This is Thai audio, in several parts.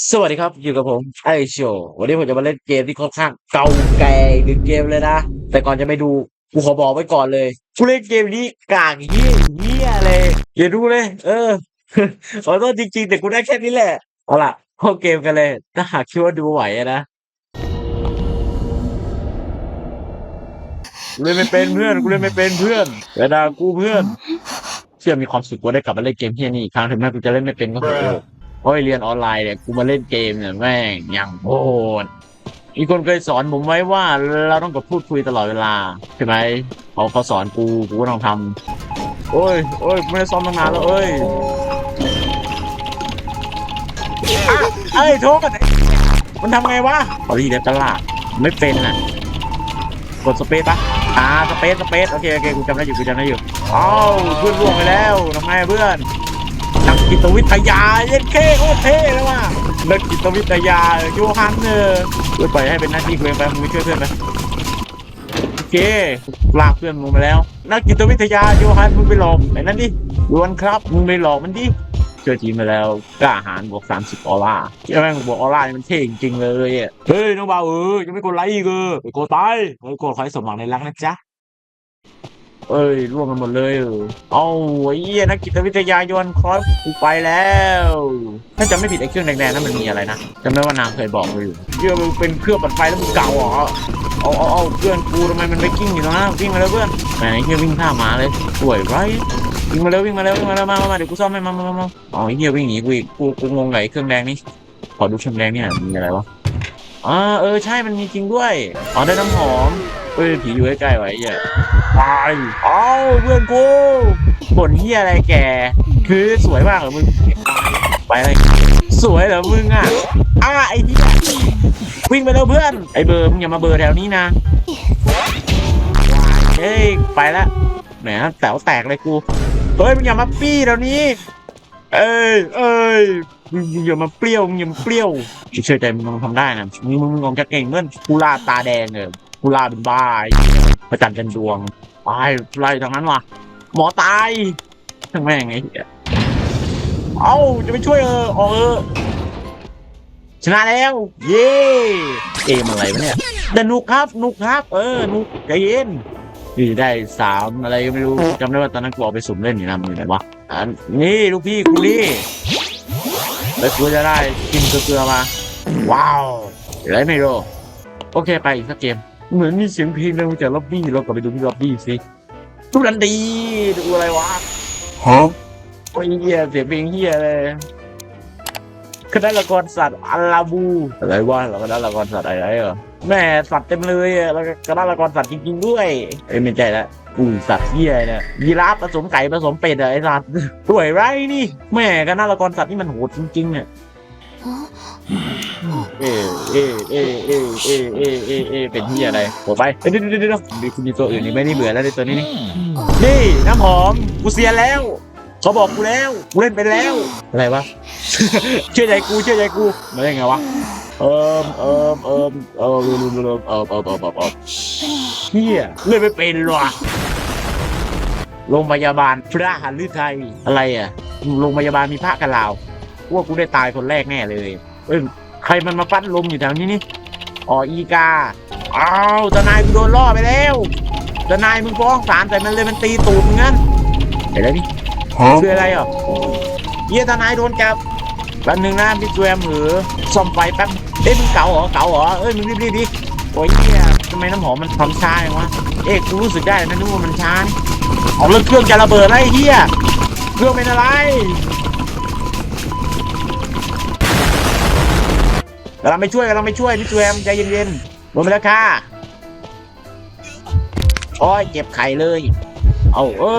สวัสดีครับ อยู่กับผมไอโชว์วันนี้ผมจะมาเล่นเกมที่ค่อนข้างเก่าแก่หนึ่งเกมเลยนะ แต่ก่อนจะไปดูกูขอบอกไว้ก่อนเลยกูเล่นเกมนี้กากเฮี้ยเฮี้ยเลยอย่าดูเลย เออขอโทษจริงๆ แต่กูได้แค่นี้แหละ เอาล่ะเข้าเกมกันเลย ถ้าหากคิดว่าดูไหวนะกูเล่นไม่เป็นเพื่อนกูเล่นไม่เป็นเพื่อนอย่าด่ากูเพื่อน เชื่อมีความสุขว่าได้กลับมาเล่นเกมเฮียนี่อีกครั้งถึงแม้กูจะเล่นไม่เป็นก็เถอะ พราะไอ้เรียนออนไลน์เนี่ยกูมาเล่นเกมเนี่ยแม่งอย่างโหดมีคนเคยสอนผมไว้ว่าเราต้องกดพูดคุยตลอดเวลาใช่ไหมเขาเขาสอนกูกูก็ต้องทำโอ้ยโอ้ยไม่ได้ซ้อมตั้งนานแล้วเอ้ยอะเอ้ยโทษกันมันทำไงวะขอรีเด็ดตลาดไม่เป็นอะกดสเปซปะอ่าสเปซสเปซโอเคโอเคกูจำได้อยู่กูจำได้อยู่อ้าวเพื่อนร่วงไปแล้วทำไงเพื่อน จิตวิทยาเย็นเคโคตรเท่เลยว่ะนักจิตวิทยาโยฮันเนอร์ช่วยปล่อยให้เป็นหน้าที่กูเองไปมึงไปช่วยเพื่อนไปโอเคลากเพื่อนมึงไปแล้ว นักจิตวิทยาโยฮันมึงไปหลอกไอ้นั่นดิดวนครับมึงไปหลอกมันดิช่วยทีมไปแล้วกล้าหาญบวกสามสิบออร่าเชื่อแม่งบวกออร่านี่มันเท่จริงๆเลยอะเฮ้ยน้องบ่าวเออยังไม่กดไลค์อีกเออไปกดตายไปกดขอให้สมหวังในรักนะจ๊ะ เอ้ยร่วงกันหมดเลยเออเอาไอ้เหี้ยนักจิตวิทยายนคอร์สกูไปแล้ว ถ้าจำไม่ผิดไอ้เครื่องแดงๆนั้นมันมีอะไรนะจำได้ว่านางเคยบอกเลยอยู่เชื่อมึงเป็นเครื่องปัดไฟแล้วมึงเก่าเหรอเอาเอาเอาเพื่อนกูทำไมมันไม่กิ้งอยู่ตรงนั้นวิ่งมาแล้วเพื่อนแหมไอ้เหี้ยวิ่งท่าหมาเลยสวยไรวิ่งมาแล้ววิ่งมาแล้ววิ่งมาแล้วมามามาเดี๋ยวกูซ่อมให้มามามามาอ๋อไอ้เหี้ยวิ่งหนีกูอีกกูกูงงไงเครื่องแดงนี่ขอดูเครื่องแดงเนี่ยมีอะไรวะอ่าเออใช่มันมีจริงด้วยอ๋อได้น้ำหอม เอ้ยผีอยู่ใกล้ๆไว้ไอ้เหี้ยตายเอาเพื่อนกูบ่นเฮียอะไรแก คือสวยมากเหรอมึงไปอะไรสวยเหรอมึงอะอะไอ้เฮียวิ่งไปแล้วเพื่อน ไอ้เบอร์มึงอย่ามาเบอร์แถวนี้นะเฮ้ยไปละแหมแต๋วแตกเลยกูเฮ้ยมึงอย่ามาปี้แถวนี้ เอ้ยเอ้ยมึงอย่ามาเปรี้ยวมึงอย่ามาเปรี้ยวเชื่อใจมึงมึงทำได้นะมึงมึงมึงลองจะเก่งเมื่อนกูลาตาแดงเออ กูลาเป็นบ้าประจันกันดวงตายไล่ทางนั้นว่ะ หมอตายทั้งแม่งไอ้เหี้ยเอ้าจะไปช่วยเออออกเออชนะแล้ว เย้เกมอะไรวะเนี่ยแต่นุกครับ นุกครับ เออ นุกใจเย็นนี่ได้สามอะไรก็ไม่รู้จำได้ว่าตอนนั้นกูเอาไปสุ่มเล่นอยู่นะมึงอยู่ไหนวะอันนี่ลูกพี่กูนี่แล้วกูจะได้กินเกลือมา ว้าวอะไรไม่รู้โอเคไปอีกสักเกม เหมือนมีเสียงเพลงดังมาจากล็อบบี้เรากลับไปดูที่ล็อบบี้สิดูดันดีดูอะไรวะฮะโอ้ยเฮียเสียงเพลงเฮียเลยคณะละครสัตว์อัลลาบูอะไรวะเราคณะละครสัตว์อะไรเหรอแม่สัตว์เต็มเลยอะแล้วก็คณะละครสัตว์จริงๆด้วยเอ้ยไม่ใช่ละอุ้ยสัตว์เฮียเนี่ยยีราฟผสมไก่ผสมเป็ดอะไอ้สัตว์สวยไรนี่ แม่คณะละครสัตว์นี่มันโหดจริงๆเนี่ย เอเอเอเอเอเอเอเป็นที่อะไรโหไปเอ้ยเดี๋ยวเดี๋ยวเดี๋ยวมีคุณมีตัวอื่นนี่ไม่ได้เบื่อแล้วในตัวนี้นี่นี่น้ำหอมกูเสียแล้วเขาบอกกูแล้วกูเล่นไปแล้วอะไรวะเชื่อใจกูเชื่อใจกูมาได้ไงวะเอิมเอิมเอิมเอิมเอิมเอิมเอิมเอิมเอิมเอิมเอิมเอิมเฮียเล่นไม่เป็นหรอโรงพยาบาลพระหันฤทัยอะไรอะโรงพยาบาลมีพระกันลาวว่ากูได้ตายคนแรกแน่เลยเอ้ย รมันมาฟัดลมอยู่แถวนี้นี่อ๋ออีกาอ้าวทนายกูโดนล่อไปแล้วทนายมึงฟ้องศาลแต่มันเลยมันตีตูดมึงงั้นเห็นแล้วนี่ฮะคืออะไรอะเฮียทนายโดนจับแป๊บนึงนะพี่แวมเหรือซ่อมไฟแป๊บเอ้ยมึงเก่าเหรอเก่าเหรอเอ้ยมึงรีบรีบดิโอ้ยเฮียทำไมน้ำหอมมันทำช้าอย่างวะเอ๊ะกูรู้สึกได้นะนึกว่ามันช้านี่เอาเรื่องเครื่องจะระเบิดแล้วไรเฮียเครื่องเป็นอะไร กำลังไปช่วยกำลังไปช่วยพี่แวมใจเย็นๆลงไปแล้วค่ะโอ้ยเจ็บไข่เลย เอาเอ้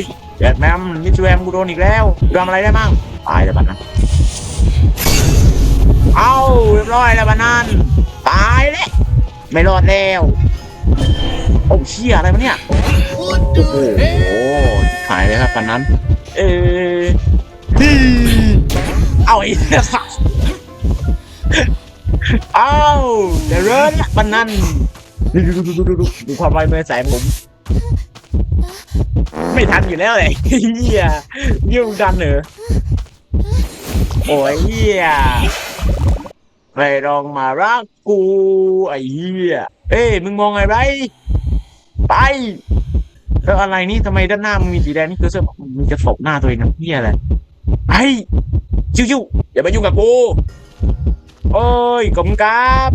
ยเจ็บแมมพี่แวมกูโดนอีกแล้วทำอะไรได้มั่งตายแล้วบัดนั้นเอาเรียบร้อยแล้วบัดนั้นตายแล้วไม่รอดแล้วโอ้เชี่ยอะไรมาเนี่ยโอ้โหหายเลยครับบัดนั้น เออดีเอาไอ้สัส อ้าวเดี๋ยวเริ่มละมันนั่นดูดูดูดูดูดูดูความไวเมื่อแสงผม ไม่ทันอยู่แล้วเลยเฮียยิ่งดันเหรอโอ้ยเฮียไม่ลองมารักกูไอ้เหี้ยเอ้ยมึงมองอะไรไปแล้วอะไรนี่ทำไมด้านหน้ามึงมีสีแดงนี่คือเสื้อมึงจะศพหน้าตัวเองนะเหี้ยอะไรไอ้ชิวๆอย่ามายุ่งกับกู โอ้ยกลมกราบ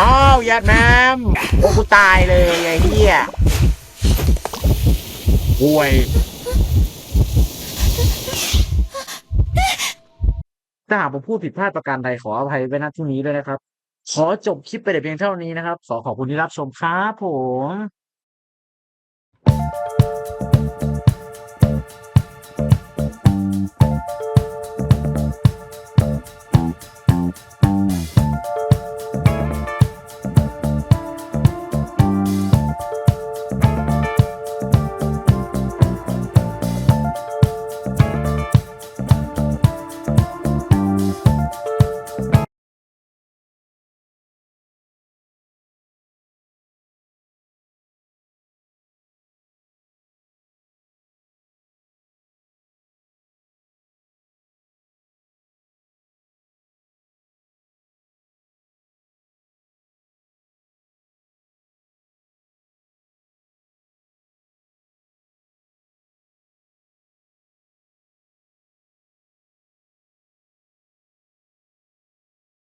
อ้าวยัดน้ำโอ้กูตายเลยไอ้เหี้ยห่วยถ้าหากผมพูดผิดพลาดประการใดขออภัยไว้ณที่นี้ด้วยนะครับ ขอจบคลิปไปแต่เพียงเท่านี้นะครับ ขอขอบคุณที่รับชมครับผม